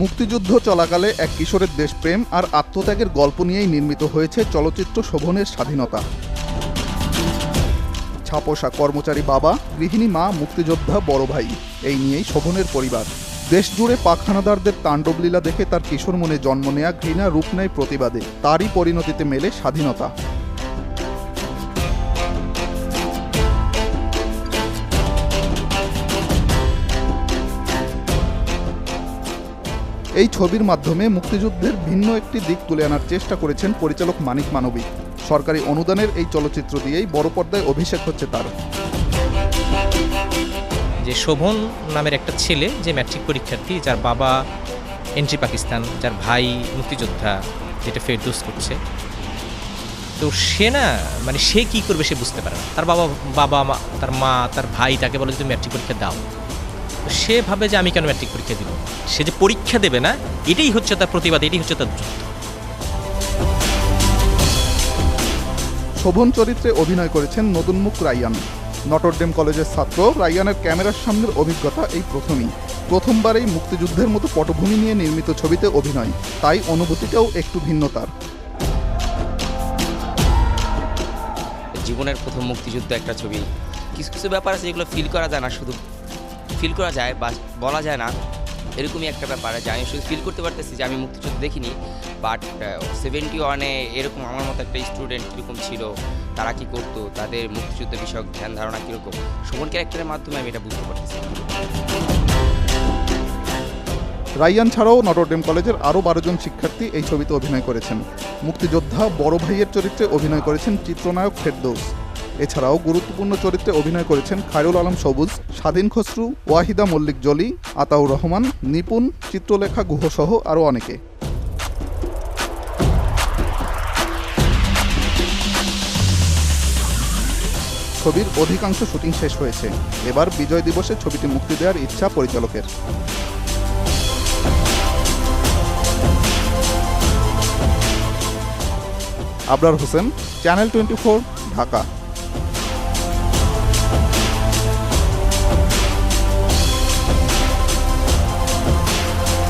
মুক্তিযুদ্ধ চলাকালে এক কিশোরের দেশপ্রেম আর আত্মত্যাগের গল্প নিয়েই নির্মিত হয়েছে চলচ্চিত্র শোভনের স্বাধীনতা। ছাপোষা কর্মচারী বাবা, গৃহিণী মা, মুক্তিযোদ্ধা বড় ভাই, এই নিয়েই শোভনের পরিবার। দেশ জুড়ে পাকখানাদারদের তাণ্ডবলীলা দেখে তার কিশোর মনে জন্ম নেয়া ঘৃণা, রূপ নেয় প্রতিবাদে। তারই পরিণতিতে মেলে স্বাধীনতা। এই ছবির মাধ্যমে মুক্তিযুদ্ধের ভিন্ন একটি দিক তুলে আনার চেষ্টা করেছেন পরিচালক মানিক মানবিক সরকারি অনুদানের এই চলচ্চিত্র দিয়েই বড় পর্দায় অভিষেক হচ্ছে তার। যে শোভন নামের একটা ছেলে, যে ম্যাট্রিক পরীক্ষার্থী, যার বাবা এন্ট্রি পাকিস্তান, যার ভাই মুক্তিযোদ্ধা, যেটা ফেরদোস করছে। তো সে না মানে সে কি করবে সে বুঝতে পারে না। তার বাবা বাবা মা, তার মা, তার ভাই তাকে বলে তুমি ম্যাট্রিক পরীক্ষা দাও। সে ভাবে যে আমি কেন ম্যাট্রিক পরীক্ষা দিব? সে যে পরীক্ষা দেবে না এটাই হচ্ছে তার প্রতিবাদ এটাই হচ্ছে তার যুদ্ধ শোভন চরিত্রে অভিনয় করেছেন নতুন মুখ রাইয়ান নটরডেম কলেজের ছাত্র রাইয়ানের ক্যামেরার সামনের অভিজ্ঞতা এই প্রথমই। প্রথমবারেই মুক্তিযুদ্ধের মতো পটভূমি নিয়ে নির্মিত ছবিতে অভিনয়। তাই অনুভূতিটাও একটু ভিন্ন তার। জীবনের প্রথম মুক্তিযুদ্ধ একটা ছবি। কিছু কিছু ব্যাপার আছে যেগুলো ফিল করা যায় না শুধু ফিল করা যায় বা বলা যায় না, এরকমই একটা ব্যাপার। যে আমি শুধু ফিল করতে পারতেছি যে আমি মুক্তিযুদ্ধ দেখিনি বাট সেভেন্টি ওয়ানে এরকম আমার মতো একটা স্টুডেন্ট কীরকম ছিল, তারা কি করতো, তাদের মুক্তিযুদ্ধ বিষয়ক ধ্যান ধারণা কীরকম সুমন ক্যারেক্টারের মাধ্যমে আমি এটা বুঝতে পারতেছি। রাইয়ান ছাড়াও নটরডেম কলেজের আরও বারো জন শিক্ষার্থী এই ছবিতে অভিনয় করেছেন। মুক্তিযোদ্ধা বড় ভাইয়ের চরিত্রে অভিনয় করেছেন চিত্রনায়ক ফেরদৌস। এছাড়াও গুরুত্বপূর্ণ চরিত্রে অভিনয় করেছেন খায়রুল আলম সবুজ, স্বাধীন খসরু, ওয়াহিদা মল্লিক জলি, আতাউর রহমান, নিপুণ, চিত্রলেখা গুহসহ আরও অনেকে। ছবির অধিকাংশ শুটিং শেষ হয়েছে। এবার বিজয় দিবসে ছবিটি মুক্তি দেওয়ার ইচ্ছা পরিচালকের। Abrar Hossain, channel twenty four, Dhaka.